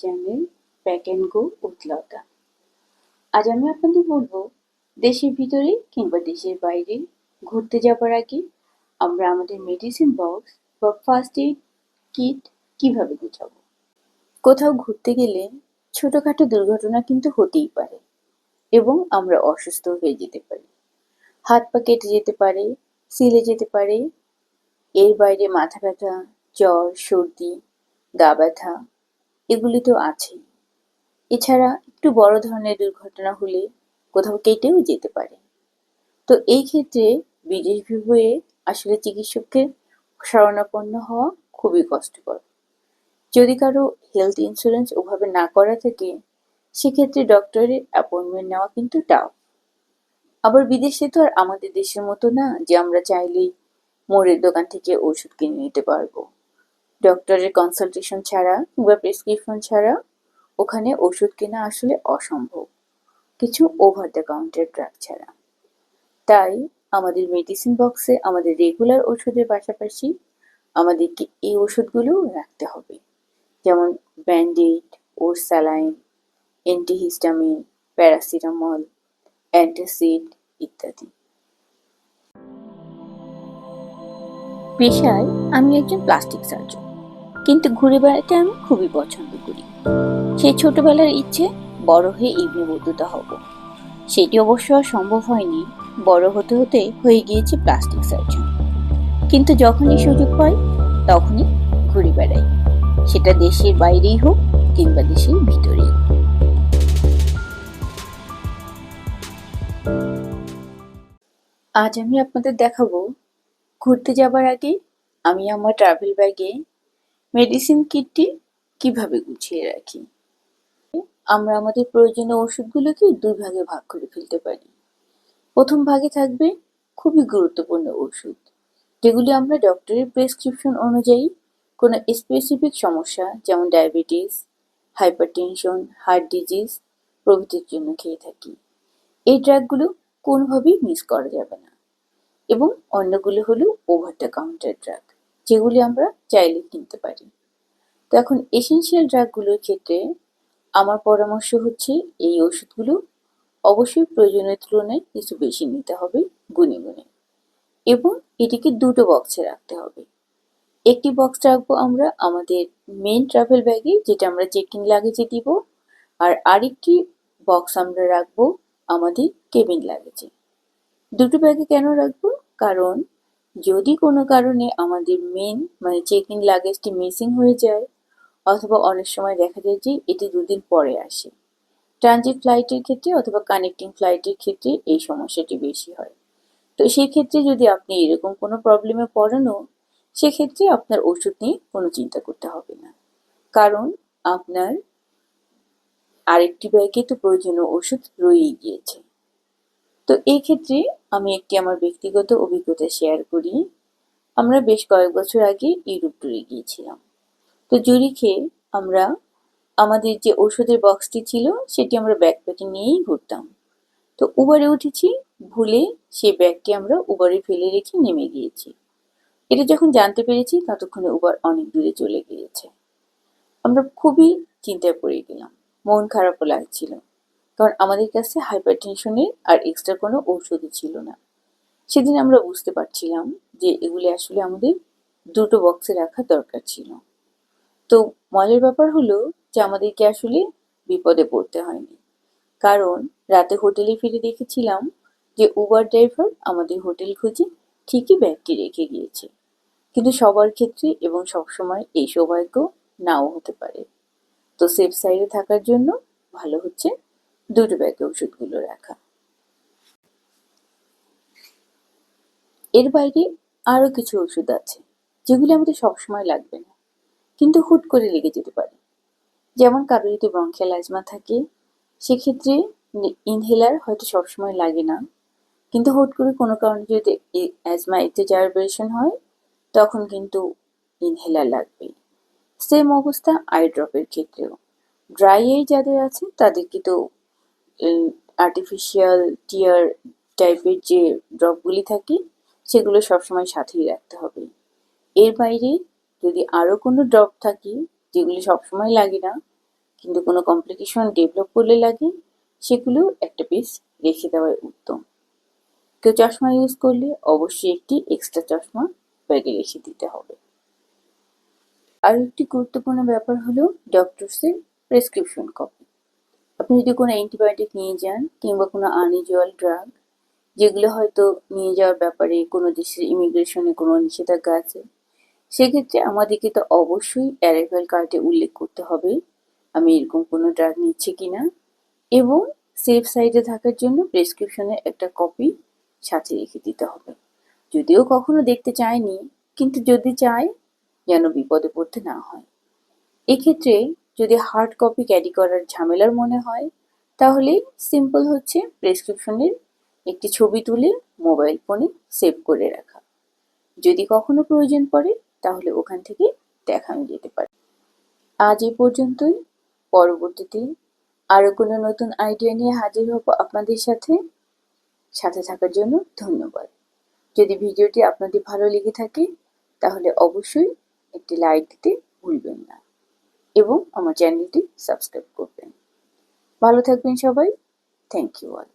Channel pack and go উতলতা আজ আমি আপনাদের বলব, দেশের ভিতরে কিংবা দেশের বাইরে ঘুরতে যাবার আগে আমরা আমাদের মেডিসিন বক্স বা ফার্স্ট এইড কিট কীভাবে গুছাবো? কোথাও ঘুরতে গেলে ছোটোখাটো দুর্ঘটনা কিন্তু হতেই পারে এবং আমরা অসুস্থ হয়ে যেতে পারি। হাত পা কেটে যেতে পারে সিলে যেতে পারে, এর বাইরে মাথা ব্যথা, জ্বর, সর্দি, গা ব্যথা এগুলি তো আছেই। এছাড়া একটু বড় ধরনের দুর্ঘটনা হলে কোথাও কেটেও যেতে পারে। তো এই ক্ষেত্রে বিদেশ বিভুয়ে আসলে চিকিৎসককে শরণাপন্ন হওয়া খুবই কষ্টকর। যদি কারও হেলথ ইন্স্যুরেন্স ওভাবে না করা থাকে, সেক্ষেত্রে ডক্টরের অ্যাপয়েন্টমেন্ট নেওয়া কিন্তু টাফ আবার বিদেশে তো আর আমাদের দেশের মতো না যে আমরা চাইলেই মোড়ের দোকান থেকে ওষুধ কিনে নিতে পারব। ডক্টরের কনসালটেশন ছাড়া কিংবা প্রেসক্রিপশন ছাড়া ওখানে ওষুধ কেনা আসলে অসম্ভব। কিছু ওভার দ্য কাউন্টার ড্রাগ ছাড়া। তাই আমাদের মেডিসিন বক্সে আমাদের রেগুলার ওষুধের পাশাপাশি আমাদেরকে এই ওষুধগুলো রাখতে হবে। যেমন ব্যান্ডেড ও স্যালাইন অ্যান্টিহিস্টামিন প্যারাসিটামল অ্যান্টাসিড ইত্যাদি। পেশায় আমি একজন প্লাস্টিক সার্জন কিন্তু ঘুরে বেড়াতে আমি খুবই পছন্দ করি। সেই ছোটবেলার ইচ্ছে, বড় হয়ে ইবনে বৌদ্ধতা হব। সেটি অবশ্য সম্ভব হয়নি। বড় হতে হতে হয়ে গিয়েছে প্লাস্টিক সার্জন কিন্তু যখনই সুযোগ পাই, তখনই ঘুরে বেড়াই। সেটা দেশের বাইরেই হোক কিংবা দেশের ভিতরেই। আজ আমি আপনাদের দেখাবো, ঘুরতে যাবার আগে আমি আমার ট্রাভেল ব্যাগে মেডিসিন কিটটি কীভাবে গুছিয়ে রাখি? আমরা আমাদের প্রয়োজনীয় ওষুধগুলোকে দুই ভাগে ভাগ করে ফেলতে পারি। প্রথম ভাগে থাকবে খুবই গুরুত্বপূর্ণ ওষুধ, যেগুলি আমরা ডক্টরের প্রেসক্রিপশন অনুযায়ী কোনো স্পেসিফিক সমস্যা, যেমন ডায়াবেটিস, হাইপারটেনশন, হার্ট ডিজিজ প্রভৃতির জন্য খেয়ে থাকি। এই ড্রাগগুলো কোনোভাবেই মিস করা যাবে না, এবং অন্যগুলো হলো ওভার দ্য কাউন্টার ড্রাগ। যেগুলি আমরা চাইলে কিনতে পারি। তো এখন এসেনশিয়াল ড্রাগগুলোর ক্ষেত্রে আমার পরামর্শ হচ্ছে এই ওষুধগুলো অবশ্যই প্রয়োজনের তুলনায় কিছু বেশি নিতে হবে গুনে গুনে। এবং এটিকে দুটো বক্সে রাখতে হবে। একটি বক্স রাখব আমরা আমাদের মেন ট্রাভেল ব্যাগে যেটা আমরা চেক লাগেজে দিব, আর আরেকটি বক্স আমরা রাখব আমাদের কেবিন লাগেজে দুটো ব্যাগে কেন রাখব? কারণ যদি কোনো কারণে আমাদের মেন মানে চেক ইন লাগেজটি মিসিং হয়ে যায়, অথবা অনেক সময় দেখা যায় যে এটি দুদিন পরে আসে। ট্রানজিট ফ্লাইটের ক্ষেত্রে অথবা কানেক্টিং ফ্লাইটের ক্ষেত্রে এই সমস্যাটি বেশি হয়। তো সেক্ষেত্রে যদি আপনি এরকম কোনো প্রবলেমে পড়েনও সেক্ষেত্রে আপনার ওষুধ নিয়ে কোনো চিন্তা করতে হবে না। কারণ আপনার আরেকটি ব্যাগে তো প্রয়োজনীয় ওষুধ রয়েই গিয়েছে। তো এই ক্ষেত্রে আমি একটি আমার ব্যক্তিগত অভিজ্ঞতা শেয়ার করি। আমরা বেশ কয়েক বছর আগে ইউরোপ ট্যুরে গিয়েছিলাম। তো জুরিখে আমরা আমাদের যে ওষুধের বক্সটি ছিল, সেটি আমরা ব্যাকপ্যাকে নিয়েই ঘুরতাম। তো উবারে উঠেছি, ভুলে সেই ব্যাগটি আমরা উবারে ফেলে রেখে নেমে গিয়েছি। এটা যখন জানতে পেরেছি, ততক্ষণে উবার অনেক দূরে চলে গিয়েছে। আমরা খুবই চিন্তায় পড়ে গেলাম। মন খারাপও লাগছিল। কারণ আমাদের কাছে হাইপার টেনশনের আর এক্সট্রা কোনো ঔষধই ছিল না। সেদিন আমরা বুঝতে পারছিলাম যে এগুলি আসলে আমাদের দুটো বক্সে রাখা দরকার ছিল। তো মজার ব্যাপার হলো যে আমাদেরকে আসলে বিপদে পড়তে হয়নি। কারণ রাতে হোটেলে ফিরে দেখেছিলাম যে উবার ড্রাইভার আমাদের হোটেল খুঁজে ঠিকই ব্যাগটি রেখে গিয়েছে। কিন্তু সবার ক্ষেত্রে এবং সবসময় এই সৌভাগ্য নাও হতে পারে। তো সেফ সাইডে থাকার জন্য ভালো হচ্ছে দুটো ব্যাগে ওষুধগুলো রাখা। এর বাইরে আরও কিছু ওষুধ আছে, যেগুলি আমাদের সবসময় লাগবে না, কিন্তু হুট করে লেগে যেতে পারে। যেমন কারও যদি ব্রঙ্কিয়াল অ্যাজমা থাকে, সেক্ষেত্রে ইনহেলার হয়তো সবসময় লাগে না, কিন্তু হুট করে কোনো কারণে যদি অ্যাজমা এক্সাজারবেশন হয়, তখন কিন্তু ইনহেলার লাগবে। সেম অবস্থা আই ড্রপের ক্ষেত্রেও। ড্রাই আই যাদের আছে তাদেরকে তো আর্টিফিশিয়াল টিয়ার টাইপের যে ড্রপগুলি থাকে, সেগুলো সবসময় সাথেই রাখতে হবে। এর বাইরে যদি আরও কোনো ড্রপ থাকে, যেগুলি সবসময় লাগে না, কিন্তু কোনো কমপ্লিকেশন ডেভেলপ করলে লাগে, সেগুলো একটা পিস রেখে দেওয়াই উত্তম। কেউ চশমা ইউজ করলে অবশ্যই একটি এক্সট্রা চশমা ব্যাগে রেখে দিতে হবে। আর একটি গুরুত্বপূর্ণ ব্যাপার হলো ডক্টরসের প্রেসক্রিপশন কপি আপনি যদি কোনো অ্যান্টিবায়োটিক নিয়ে যান কিংবা কোনো আনইউজুয়াল ড্রাগ, যেগুলো হয়তো নিয়ে যাওয়ার ব্যাপারে কোনো দেশের ইমিগ্রেশনে কোনো নিষেধাজ্ঞা আছে, সেক্ষেত্রে আমাদেরকে তো অবশ্যই অ্যারাইভাল কার্ডে উল্লেখ করতে হবে, আমি এরকম কোনো ড্রাগ নিচ্ছি কি না এবং সেফ সাইডে থাকার জন্য প্রেসক্রিপশনের একটা কপি সাথে রেখে দিতে হবে। যদিও কখনো দেখতে চায়নি, কিন্তু যদি চায়, যেন বিপদে পড়তে না হয়। এক্ষেত্রে যদি হার্ড কপি ক্যারি করার ঝামেলার মনে হয়, তাহলে সিম্পল হচ্ছে প্রেসক্রিপশনের একটি ছবি তুলে মোবাইল ফোনে সেভ করে রাখা। যদি কখনো প্রয়োজন পড়ে, তাহলে ওখান থেকে দেখানো যেতে পারে। আজ এই পর্যন্তই। পরবর্তীতে আরও কোনো নতুন আইডিয়া নিয়ে হাজির হব আপনাদের সাথে। সাথে থাকার জন্য ধন্যবাদ। যদি ভিডিওটি আপনাদের ভালো লেগে থাকে, তাহলে অবশ্যই একটি লাইক দিতে ভুলবেন না। এবং আমার চ্যানেলটি সাবস্ক্রাইব করবেন। ভালো থাকবেন সবাই। Thank you all